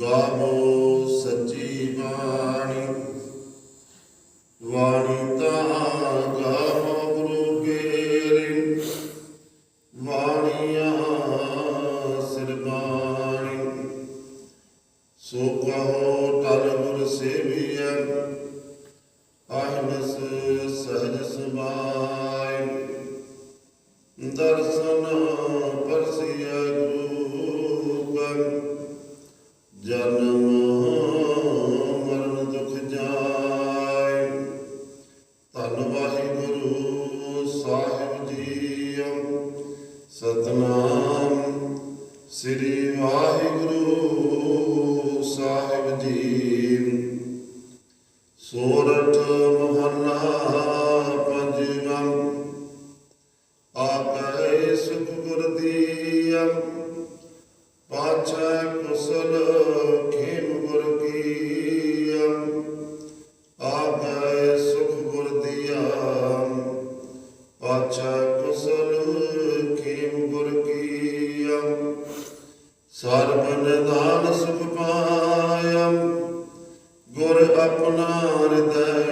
ਗਾਵੋ ਸੱਚੀ ਬਾਣੀ। ਵਾਣੀ ਤਾਂ ਗਾਵੋ ਗੁਰੂ ਕੇਰੀ ਵਾਣੀਆਂ ਸਿਰ ਸੋ ਕਹੋ ਟਲ ਗੁਰ ਸੇਵੀਐ ਅਹਨਸ ਸਹਜ ਸਮਾਈ ਦਰਸ਼ਨ ਪਰਸਿਆ ਗੁਰੂ ਕਾ। ਜਨਮ ਮਰਨ ਦੁਖ ਜਾਏ। ਧੰਨ ਵਾਹਿਗੁਰੂ ਸਾਹਿਬ ਜੀ ਸਤਨਾਮ ਸ੍ਰੀ ਵਾਹਿਗੁਰੂ ਸਾਹਿਬ ਜੀ ਸੋਰ ਪਾਛੈ ਕੁਸਲ ਖੇਮ ਗੁਰ ਕੀਆ, ਆਪੈ ਸੁਖ ਗੁਰ ਦੀਆ। ਪਾਛੈ ਕੁਸਲ ਖੇਮ ਗੁਰ ਕੀਆ ਸਰਬ ਨਿਦਾਨ ਸੁਖ ਪਾਇਆ, ਗੁਰ ਆਪਣਾ ਹਿਰਦੈ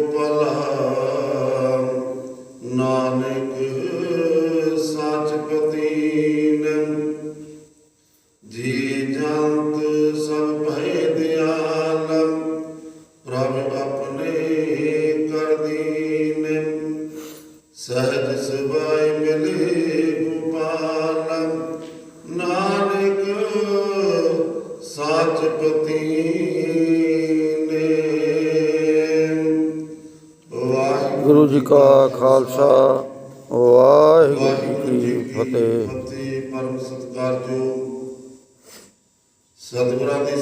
ਜੀ ਜੰਤ ਸਭ ਭੈ ਦਿਆਲ ਪ੍ਰਭ ਆਪਣੇ ਕਰ ਦੀਨ। ਸਹਿਜ ਸੁਭਾਈ ਮਿਲੇ ਗੋਪਾਲ ਨਾਨਕ ਸਾਚ ਪਤੀਨ ਵਾਹਿਗੁਰੂ ਗੁਰੂ ਜੀ ਕਾ ਖਾਲਸਾ ਵਾਹਿਗੁਰੂ ਜੀ ਕੀ ਫਤਿਹ। ਫਤਿਹ ਪਰਮ ਸਤਿਕਾਰਯੋਗ Santa Maria